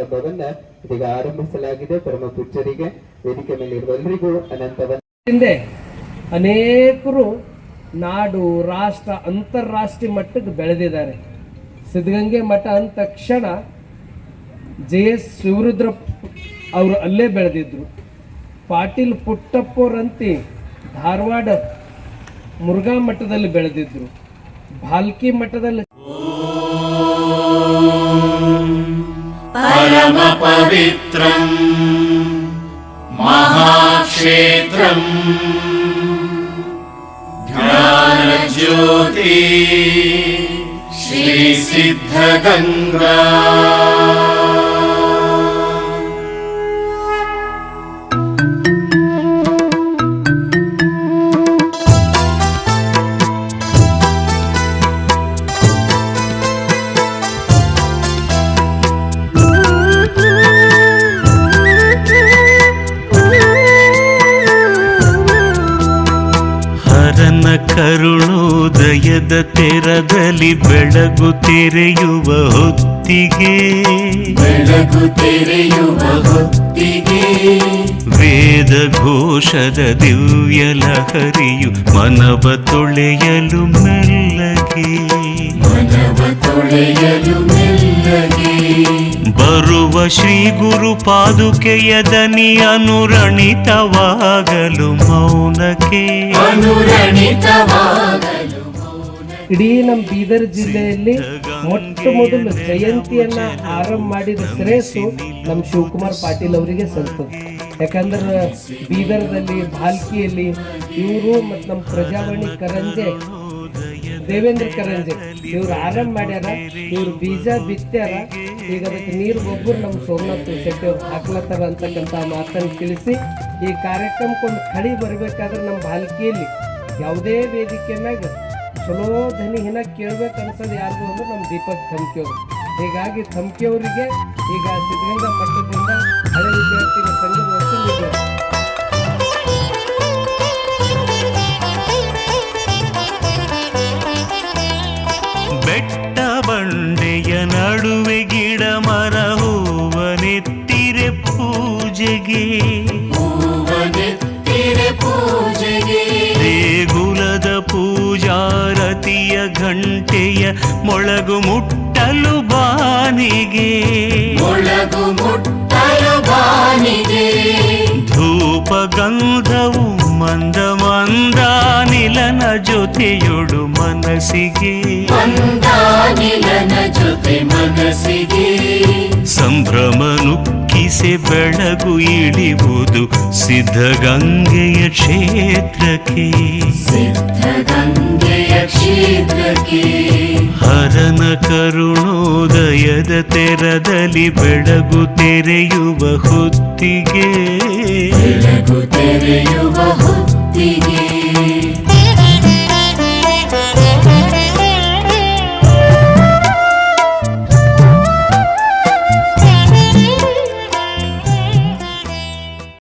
ಸಮಾರಂಭವನ್ನ ಇದೀಗ ಆರಂಭಿಸಲಾಗಿದೆ. ಪರಮ ಪುಚ್ಚರಿಗೆ ವೇದಿಕೆ ಮೇಲೆ ಇರುವ ಎಲ್ಲರಿಗೂ ಅನಂತ ಹಿಂದೆ ಅನೇಕರು ನಾಡು, ರಾಷ್ಟ್ರ, ಅಂತಾರಾಷ್ಟ್ರೀಯ ಮಟ್ಟಕ್ಕೆ ಬೆಳೆದಿದ್ದಾರೆ. ಸಿದ್ಧಗಂಗೆ ಮಠ ಅಂದ ತಕ್ಷಣ ಜೆ ಎಸ್ ಶಿವರುದ್ರ ಅವರು ಅಲ್ಲೇ ಬೆಳೆದಿದ್ರು. ಪಾಟೀಲ್ ಪುಟ್ಟಪ್ಪರಂತಿ ಧಾರವಾಡ ಮುರುಘಾ ಮಠದಲ್ಲಿ ಬೆಳೆದಿದ್ರು. ಭಾಲ್ಕಿ ಮಠದಲ್ಲಿ परमपवित्रम् महाक्षेत्रम् ध्यानज्योति श्रीसिद्धगङ्गा ಹರನ ಕರುಣೋದಯದ ತೆರದಲ್ಲಿ ಬೆಳಗು ತೆರೆಯುವ ಹೊತ್ತಿಗೆ. ಬೆಳಗು ತೆರೆಯುವ ಹೊತ್ತಿಗೆ. ವೇದ ಘೋಷದ ದಿವ್ಯ ಲಹರಿಯು ಮನವ ತೊಳೆಯಲು ಮೆಲ್ಲಗೆ. ಮನವ ತೊಳೆಯಲು ಬರುವ ಶ್ರೀ ಗುರು ಪಾದುಕೆಯ ದನಿ ಅನುರಣಿತವಾಗಲು ಮೌನಕ್ಕೆ. ಇಡೀ ನಮ್ಮ ಬೀದರ್ ಜಿಲ್ಲೆಯಲ್ಲಿ ಮೊಟ್ಟ ಮೊದಲು ಜಯಂತಿಯನ್ನ ಆರಂಭ ಮಾಡಿದ ಶ್ರೇಯಸ್ಸು ನಮ್ಮ ಶಿವಕುಮಾರ್ ಪಾಟೀಲ್ ಅವರಿಗೆ ಸಲ್ತದೆ ಯಾಕಂದ್ರೆ ಬೀದರ್ದಲ್ಲಿ ಭಾಲ್ಕಿಯಲ್ಲಿ ಇವರು ಮತ್ತು ನಮ್ಮ ಪ್ರಜಾವಾಣಿ ಕರಂಜೆ, ದೇವೇಂದ್ರ ಕರಂಜೆ, ಇವ್ರು ಆರಂಭ ಮಾಡ್ಯಾರ. ಇವ್ರು ಬೀಜ ಬಿತ್ತ್ಯಾರ ಈಗ ಅದಕ್ಕೆ ನೀರು ಗೊಬ್ಬರ ನಮ್ಮ ಸೋಮನಾಥ್ ಶೆಟ್ಟಿ ಅವ್ರು ಹಾಕ್ಲತ್ತಾರ ಅಂತಕ್ಕಂಥ ಮಾತನ್ನು ತಿಳಿಸಿ ಈ ಕಾರ್ಯಕ್ರಮಕ್ಕೊಂದು ಕಳಿ ಬರಬೇಕಾದ್ರೆ ನಮ್ಮ ಬಾಲಿಕೆಯಲ್ಲಿ ಯಾವುದೇ ವೇದಿಕೆ ಮ್ಯಾಗ ಚಲೋ ಧ್ವನಿ ಕೇಳಬೇಕು ಅನ್ಸೋದು ಯಾರಿಗೂ ಅಂದ್ರೆ ನಮ್ಮ ದೀಪಕ್ ಥಮ್ಕಿ ಅವರು. ಹೀಗಾಗಿ ಥಮ್ಕಿ ಅವರಿಗೆ ಈಗ ಸಿದ್ಧಗಂಗಾ ಮಠದಿಂದ ಹಳೆ ವಿದ್ಯಾರ್ಥಿಗಳ ಸಂಘದ ಬೆಟ್ಟ ಬಂಡೆಯ ನಡುವೆ ಮೊಳಗು ಮುಟ್ಟಲು ಬಾನಿಗೆ. ಮೊಳಗು ಮುಟ್ಟಲು ಬಾನಿಗೆ. ಧೂಪ ಗಂಧವು ಮಂದ ಮಂದ ನಿಲನ ಜೊತೆಯೊಡು ಮನಸ್ಸಿಗೆ. ಮಂದಾನಿಲನ ಜೊತೆ ಮನಸ್ಸಿಗೆ. ಸಂಭ್ರಮ ನುಕ್ಕಿಸೆ ಬೆಳಗು ಇಳಿಯುವುದು ಸಿದ್ಧಗಂಗೆಯ ಕ್ಷೇತ್ರಕ್ಕೆ. ಹರನ ಕರುಣೋದಯದ ತೆರದಲ್ಲಿ ಬೆಳಗು ತೆರೆಯುವ ಹೊತ್ತಿಗೆ ಬೆಳಗು ತೆರೆಯುವ ಹೊತ್ತಿಗೆ